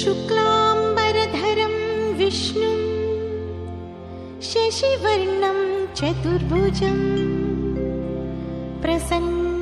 शुक्लाम्बरधरं विष्णुं शशिवर्णं चतुर्भुजं प्रसन्नवदनं